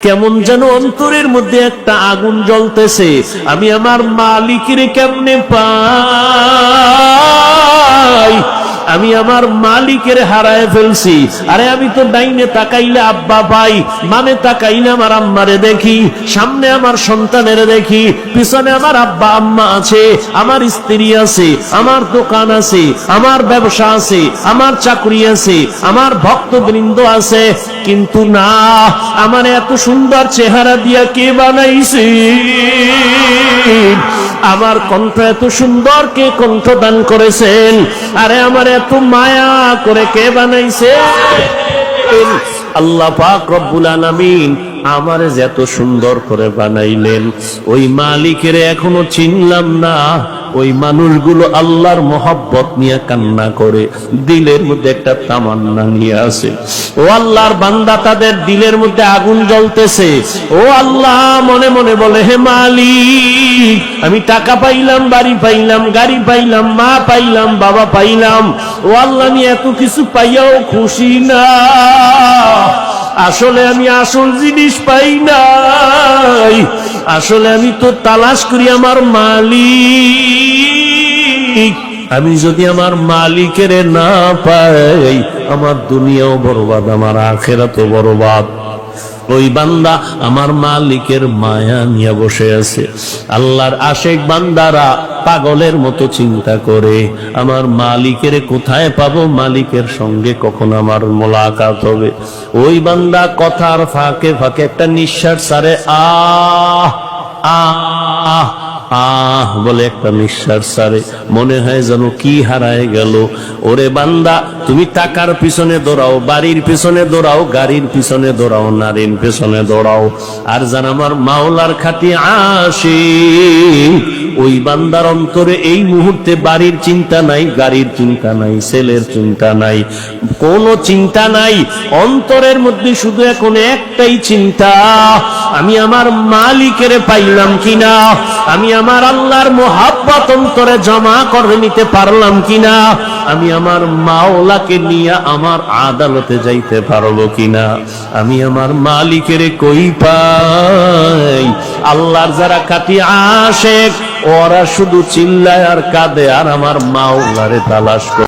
কেমন যেন অন্তরের মধ্যে একটা আগুন জ্বলতেছে। আমি আমার মালিকের কেমনে পাই? আমি আমার মালিকের হারায় ফেলছি। আরে আমি তো ডাইনে তাকাইলে আব্বা পাই মানে তাকাইলে আমার আম্মারে দেখি, সামনে আমার সন্তানের দেখি, পিছনে আমার আব্বা আম্মা আছে, আমার স্ত্রী আছে, আমার দোকান আছে, আমার ব্যবসা আছে, আমার চাকরি আছে, আমার ভক্তবৃন্দ আছে। কিন্তু না, আমার এত সুন্দর চেহারা দিয়া কে বানাইছে? আমার কণ্ঠ এত সুন্দর, কে কণ্ঠ দান করেছেন? আরে আমার এত মায়া করে কে বানাইছে? আল্লাহ পাক রব্বুল আলামিন আমারে যে এত সুন্দর করে বানাইলেন, ওই মালিকের এখনও চিনলাম না। ওই মানুষগুলো আল্লাহর মহব্বত নিয়ে কান্না করে, দিলের মধ্যে একটা তামান্না নিয়ে আসে। ও আল্লাহর বান্দা তাদের দিলের মধ্যে আগুন জ্বলতেছে। ও আল্লাহ মনে মনে বলে, হে মালিক, আমি টাকা পাইলাম, বাড়ি পাইলাম, গাড়ি পাইলাম, মা পাইলাম, বাবা পাইলাম। ও আল্লাহ, আমি এত কিছু পাইয়াও খুশি না। আসলে আমি আসল জিনিস পাই নাই। আসলে আমি তো তালাশ করি আমার মালিক। আমি যদি আমার মালিকের না পাই, আমার দুনিয়াও বরবাদ, আমার আখেরাতও বরবাদ। ওই বান্দা আমার মালিকের মায়া নিয়ে বসে আছে। আল্লাহর আশেক বান্দারা পাগলের মতো চিন্তা করে, আমার মালিকের কোথায় পাবো? মালিকের সঙ্গে কখন আমার মোলাকাত হবে? ওই বান্দা কথার ফাঁকে ফাঁকে একটা নিঃশ্বাস সারে আহ আহ আহ, বলে একটা নিঃশ্বাস সারে মনে হয় যেন কি হারায় গেল। ওরে বান্দা, তুমি টাকার পিছনে দৌড়াও, বাড়ির পিছনে দৌড়াও, গাড়ির পিছনে দৌড়াও, নারীর পিছনে দৌড়াও। আর যেন আমার মাওলার খাতি আসে ওই বান্দার অন্তরে এই মুহূর্তে বাড়ির চিন্তা নাই, গাড়ির চিন্তা নাই ছেলের চিন্তা নাই, কোনো চিন্তা নাই, অন্তরের মধ্যে শুধু এখন একটাই চিন্তা, আমি আমার মালিকের পাইলাম কিনা, আমি আমার আল্লাহর মোহাব্বত অন্তরে জমা করে নিতে পারলাম কিনা, আমি আমার মাওলাকে নিয়ে আমার আদালতে যাইতে পারব কিনা, আমি আমার মালিকের কই পাই, আল্লাহর যারা কাটি আশেক ওরা শুধু চিল্লায় আর কাঁদে আর আমার মাওলারে তালাশ করে।